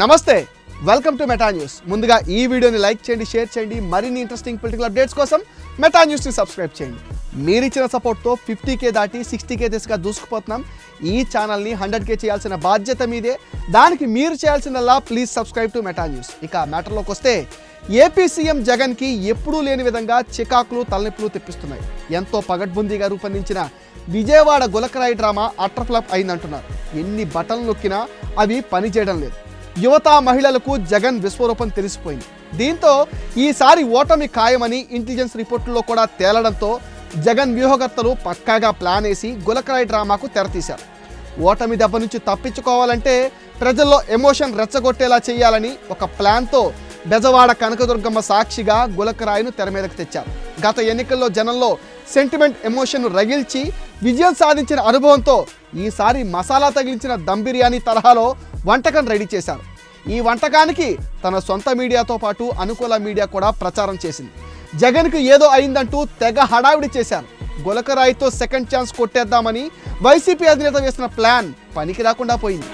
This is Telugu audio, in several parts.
నమస్తే వెల్కమ్ టు మెటా న్యూస్ ముందుగా ఈ వీడియోని లైక్ చేయండి షేర్ చేయండి మరిన్ని ఇంట్రెస్టింగ్ పొలిటికల్ అప్డేట్స్ కోసం మెటా న్యూస్ని సబ్స్క్రైబ్ చేయండి. మీరు ఇచ్చిన సపోర్ట్తో ఫిఫ్టీ కే దాటి సిక్స్టీ కే దిశగా దూసుకుపోతున్నాం. ఈ ఛానల్ని హండ్రెడ్ కే చేయాల్సిన బాధ్యత మీదే. దానికి మీరు చేయాల్సిందల్లా please subscribe to Meta News ఇక మ్యాటర్లోకి వస్తే ఏపీ సీఎం జగన్కి ఎప్పుడూ లేని విధంగా చికాకులు తలనొప్పులు తెప్పిస్తున్నాయి. ఎంతో పగడ్బందీగా రూపొందించిన విజయవాడ గులకరాయి డ్రామా అట్రఫ్లాప్ అయిందంటున్నారు. ఎన్ని బటన్లు నొక్కినా అవి పనిచేయడం లేదు. యువత మహిళలకు జగన్ విశ్వరూపం తెలిసిపోయింది. దీంతో ఈసారి ఓటమి ఖాయమని ఇంటెలిజెన్స్ రిపోర్టుల్లో కూడా తేలడంతో జగన్ వ్యూహకర్తలు పక్కాగా ప్లాన్ వేసి గులకరాయి డ్రామాకు తెరతీశారు ఓటమి దెబ్బ నుంచి తప్పించుకోవాలంటే ప్రజల్లో ఎమోషన్ రెచ్చగొట్టేలా చేయాలని ఒక ప్లాన్తో బెజవాడ కనకదుర్గమ్మ సాక్షిగా గులకరాయిను తెర మీదకు తెచ్చారు. గత ఎన్నికల్లో జనంలో సెంటిమెంట్ ఎమోషన్ రగిల్చి విజయం సాధించిన అనుభవంతో ఈసారి మసాలా తగిలించిన దమ్ బిర్యానీ తరహాలో వంటకం రెడీ చేశారు. ఈ వంటకానికి తన సొంత మీడియాతో పాటు అనుకూల మీడియా కూడా ప్రచారం చేసింది. జగన్కు ఏదో అయిందంటూ తెగ హడావిడి చేశారు. గులకరాయితో సెకండ్ ఛాన్స్ కొట్టేద్దామని వైసీపీ అధినేత వేసిన ప్లాన్ పనికి రాకుండా పోయింది.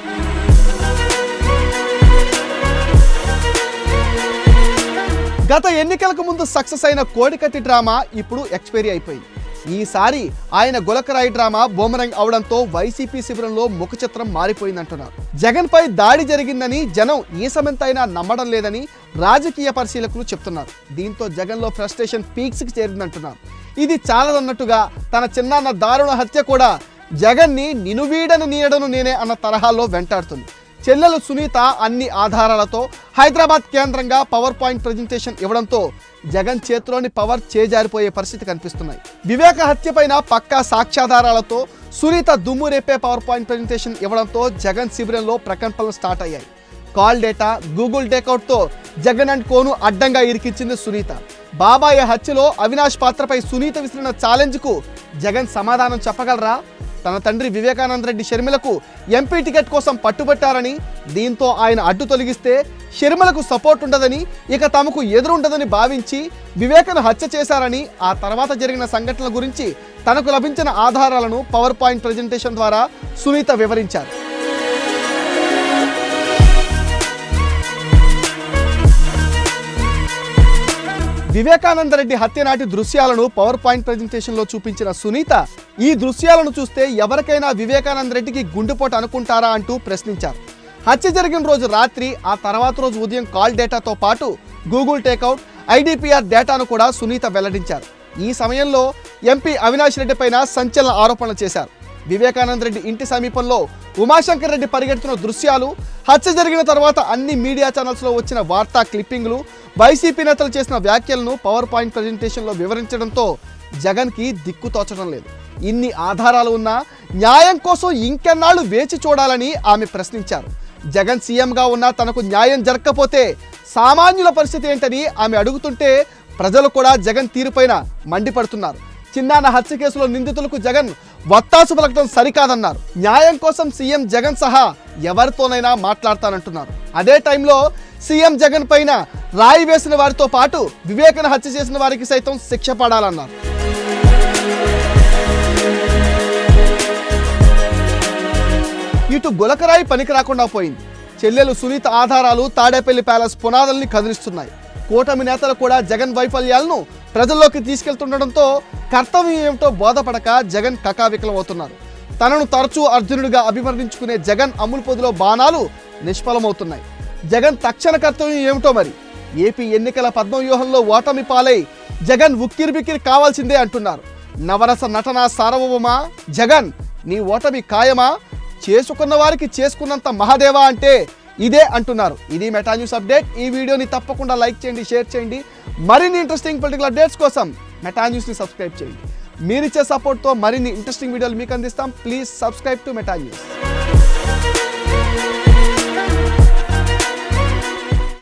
గత ఎన్నికలకు ముందు సక్సెస్ అయిన కోడికత్తి డ్రామా ఇప్పుడు ఎక్స్పైరీ అయిపోయింది. ఈసారి ఆయన గులకరాయి డ్రామా బూమరంగ్ అవడంతో వైసీపీ శిబిరంలో ముఖ చిత్రం మారిపోయిందంటున్నారు. జగన్ పై దాడి జరిగిందని జనం ఏ సమంతైనా నమ్మడం లేదని రాజకీయ పరిశీలకులు చెప్తున్నారు. దీంతో జగన్లో ఫ్రస్ట్రేషన్ పీక్స్కి చేరిందంటున్నారు. ఇది చాలదన్నట్టుగా తన చిన్నాన్న దారుణ హత్య కూడా జగన్ని నినువీడని నీయడను నేనే అన్న తరహాలో వెంటాడుతుంది. చెల్లెలు సునీత అన్ని ఆధారాలతో హైదరాబాద్ కేంద్రంగా పవర్ పాయింట్ ప్రజెంటేషన్ ఇవ్వడంతో జగన్ చేతిలోని పవర్ చేజారిపోయే పరిస్థితి కనిపిస్తున్నాయి. వివేక హత్య పైన పక్కా సాక్ష్యాధారాలతో సునీత దుమ్ము రేపే పవర్ పాయింట్ ప్రజెంటేషన్ ఇవ్వడంతో జగన్ శిబిరంలో ప్రకంపనలు స్టార్ట్ అయ్యాయి. కాల్ డేటా గూగుల్ టేకౌట్తో జగన్ అండ్ కోను అడ్డంగా ఇరికించింది సునీత. బాబాయ్ హత్యలో అవినాష్ పాత్రపై సునీత విసిరిన ఛాలెంజ్కు జగన్ సమాధానం చెప్పగలరా? తన తండ్రి వివేకానంద రెడ్డి షర్మిలకు ఎంపీ టికెట్ కోసం పట్టుబట్టారని దీంతో ఆయన అడ్డు తొలగిస్తే షర్మిలకు సపోర్ట్ ఉండదని ఇక తమకు ఎదురుండదని భావించి వివేకను హత్య చేశారని ఆ తర్వాత జరిగిన సంఘటనల గురించి తనకు లభించిన ఆధారాలను పవర్ పాయింట్ ప్రజెంటేషన్ ద్వారా సునీత వివరించారు. వివేకానంద రెడ్డి హత్య నాటి దృశ్యాలను పవర్ పాయింట్ ప్రజెంటేషన్లో చూపించిన సునీత ఈ దృశ్యాలను చూస్తే ఎవరికైనా వివేకానంద రెడ్డికి గుండెపోటు అనుకుంటారా అంటూ ప్రశ్నించారు. హత్య జరిగిన రోజు రాత్రి ఆ తర్వాత రోజు ఉదయం కాల్ డేటాతో పాటు గూగుల్ టేకౌట్ ఐడిపిఆర్ డేటాను కూడా సునీత వెల్లడించారు. ఈ సమయంలో ఎంపీ అవినాష్ రెడ్డి పైన సంచలన ఆరోపణలు చేశారు. వివేకానంద రెడ్డి ఇంటి సమీపంలో ఉమాశంకర్ రెడ్డి పరిగెడుతున్న దృశ్యాలు హత్య జరిగిన తర్వాత అన్ని మీడియా ఛానల్స్లో వచ్చిన వార్తా క్లిప్పింగ్లు వైసీపీ నేతలు చేసిన వ్యాఖ్యలను పవర్ పాయింట్ ప్రజెంటేషన్లో వివరించడంతో జగన్కి దిక్కు తోచడం లేదు. ఇన్ని ఆధారాలు ఉన్నా న్యాయం కోసం ఇంకెన్నాళ్ళు వేచి చూడాలని ఆమె ప్రశ్నించారు. జగన్ సీఎంగా ఉన్నా తనకు న్యాయం జరగకపోతే సామాన్యుల పరిస్థితి ఏంటని ఆమె అడుగుతుంటే ప్రజలు కూడా జగన్ తీరుపైన మండిపడుతున్నారు. చిన్నాన్న హత్య కేసులో నిందితులకు జగన్ వత్తాసు పలకడం సరికాదన్నారు. న్యాయం కోసం సీఎం జగన్ సహా ఎవరితోనైనా మాట్లాడతానంటున్నారు. అదే టైంలో సీఎం జగన్ పైన రాయి వేసిన వారితో పాటు వివేకను హత్య చేసిన వారికి సైతం శిక్ష పడాలన్నారు. ఇటు గులకరాయి పనికి రాకుండా పోయింది. చెల్లెలు సునీత ఆధారాలు తాడేపల్లి ప్యాలెస్ పునాదుల్ని కదిలిస్తున్నాయి. కూటమి నేతలు కూడా జగన్ వైఫల్యాలను ప్రజల్లోకి తీసుకెళ్తుండడంతో కర్తవ్యం ఏమిటో బోధపడక జగన్ కకావికలం అవుతున్నారు తనను తరచూ అర్జునుడిగా అభివర్ణించుకునే జగన్ అమ్ములు పొదిలో బాణాలు నిష్ఫలమవుతున్నాయి. జగన్ తక్షణ కర్తవ్యం ఏమిటో మరి? ఏపీ ఎన్నికల పద్మవ్యూహంలో ఓటమి పాలై జగన్ ఉక్కిరిబిక్కిరి కావాల్సిందే అంటున్నారు. నవరస నటన సార్వభౌమా? జగన్ నీ ఓటమి ఖాయమా? చేసుకున్న వారికి చేసుకున్నంత మహాదేవా అంటే ఇదే అంటున్నారు. ఇది మెటా న్యూస్ అప్డేట్ ఈ వీడియోని తప్పకుండా లైక్ చేయండి షేర్ చేయండి. మరిన్ని ఇంట్రెస్టింగ్ పొలిటికల్ అప్డేట్స్ కోసం మెటా న్యూస్ని సబ్స్క్రైబ్ చేయండి. మీరిచ్చే సపోర్ట్తో మరిన్ని ఇంట్రెస్టింగ్ వీడియోలు మీకు అందిస్తాం. Please subscribe to Meta News